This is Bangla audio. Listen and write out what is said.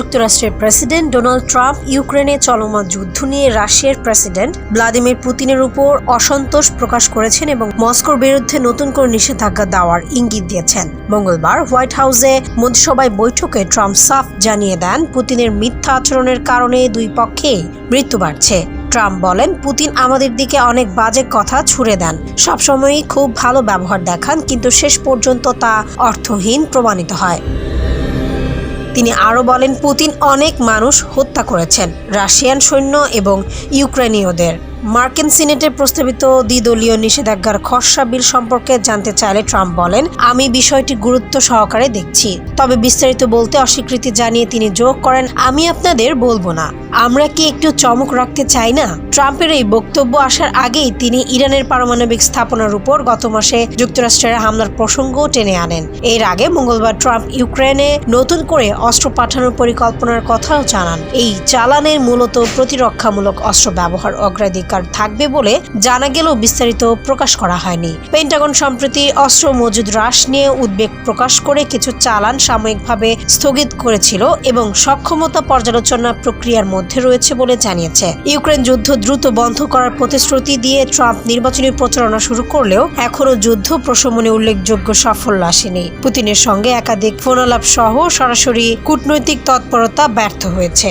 যুক্তরাষ্ট্রের প্রেসিডেন্ট ডোনাল্ড ট্রাম্প ইউক্রেনে চলমান যুদ্ধ নিয়ে রাশিয়ার প্রেসিডেন্ট ভ্লাদিমির পুতিনের উপর অসন্তোষ প্রকাশ করেছেন এবং মস্কোর বিরুদ্ধে নতুন করে নিষেধাজ্ঞা দেওয়ার ইঙ্গিত দিয়েছেন। মঙ্গলবার হোয়াইট হাউসে মন্ত্রিসভায় বৈঠকে ট্রাম্প সাফ জানিয়ে দেন, পুতিনের মিথ্যা আচরণের কারণে দুই পক্ষে মৃত্যু বাড়ছে। ট্রাম্প বলেন, পুতিন আমাদের দিকে অনেক বাজে কথা ছুড়ে দেন। সবসময়ই খুব ভালো ব্যবহার দেখান, কিন্তু শেষ পর্যন্ত তা অর্থহীন প্রমাণিত হয়। তিনি আরও বলেন পুতিন অনেক মানুষ হত্যা করেছেন রাশিয়ান সৈন্য এবং ইউক্রেনীয়দের। মার্কিন সিনেটের প্রস্তাবিত দ্বিদলীয় নিষেধাজ্ঞার খসড়া বিল সম্পর্কে জানতে চাইলে ট্রাম্প বলেন, আমি বিষয়টি গুরুত্ব সহকারে দেখছি। তবে বিস্তারিত বলতে অস্বীকৃতি জানিয়ে তিনি যোগ করেন, আমি আপনাদের বলব না। আমরা কি একটু চমক রাখতে চাই না? ট্রাম্পের এই বক্তব্য আসার আগেই তিনি ইরানের পারমাণবিক স্থাপনার উপর গত মাসে যুক্তরাষ্ট্রের হামলার প্রসঙ্গও টেনে আনেন। এর আগে মঙ্গলবার ট্রাম্প ইউক্রেনে নতুন করে অস্ত্র পাঠানোর পরিকল্পনার কথাও জানান। এই চালানের মূলত প্রতিরক্ষামূলক অস্ত্র ব্যবহার অগ্রাধিকার থাকবে বলে জানা গেলেও বিস্তারিত প্রকাশ করা হয়নি। পেন্টাগন সম্প্রতি অস্ত্র মজুদ হ্রাস নিয়ে উদ্বেগ প্রকাশ করে কিছু চালান সাময়িকভাবে স্থগিত করেছিল এবং সক্ষমতা পর্যালোচনা প্রক্রিয়ার মধ্যে রয়েছে বলে জানিয়েছে। ইউক্রেন যুদ্ধ দ্রুত বন্ধ করার প্রতিশ্রুতি দিয়ে ট্রাম্প নির্বাচনী প্রচারণা শুরু করলেও এখনও যুদ্ধ প্রশমনে উল্লেখযোগ্য সাফল্য আসেনি। পুতিনের সঙ্গে একাধিক ফোনালাপ সহ সরাসরি কূটনৈতিক তৎপরতা ব্যর্থ হয়েছে।